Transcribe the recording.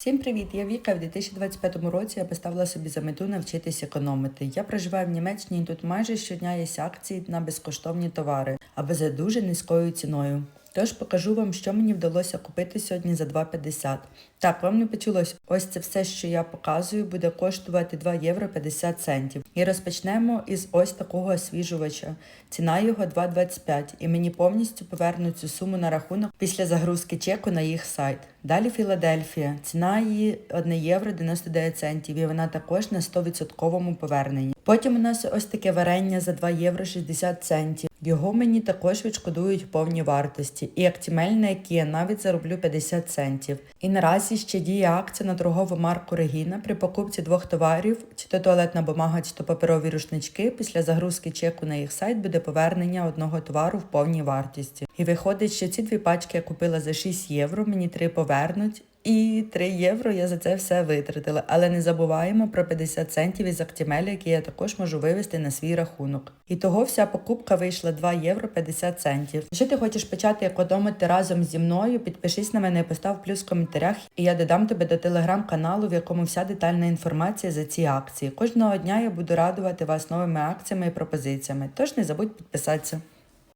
Всім привіт! Я Віка. В 2025 році я поставила собі за мету навчитись економити. Я проживаю в Німеччині і тут майже щодня є акції на безкоштовні товари або за дуже низькою ціною. Тож покажу вам, що мені вдалося купити сьогодні за 2,50. Так, вам не почулось, ось це все, що я показую, буде коштувати 2 євро 50 центів. І розпочнемо із ось такого освіжувача. Ціна його 2,25 і мені повністю повернуть цю суму на рахунок після загрузки чеку на їх сайт. Далі Філадельфія. Ціна її 1 євро 99 центів і вона також на 100% поверненні. Потім у нас ось таке варення за 2 євро 60 центів. Його мені також відшкодують в повній вартості. І актімель, на який я навіть зароблю 50 центів. І наразі ще діє акція на торгову марку Регіна при покупці двох товарів, чи то туалетна бумага, чи то паперові рушнички. Після загрузки чеку на їх сайт буде повернення одного товару в повній вартості. І виходить, що ці дві пачки я купила за 6 євро, мені три повернуть. І 3 євро я за це все витратила. Але не забуваємо про 50 центів із актімелі, які я також можу вивести на свій рахунок. І того вся покупка вийшла 2 євро 50 центів. Якщо ти хочеш почати економити разом зі мною, підпишись на мене і постав плюс в коментарях, і я додам тебе до телеграм-каналу, в якому вся детальна інформація за ці акції. Кожного дня я буду радувати вас новими акціями і пропозиціями. Тож не забудь підписатися.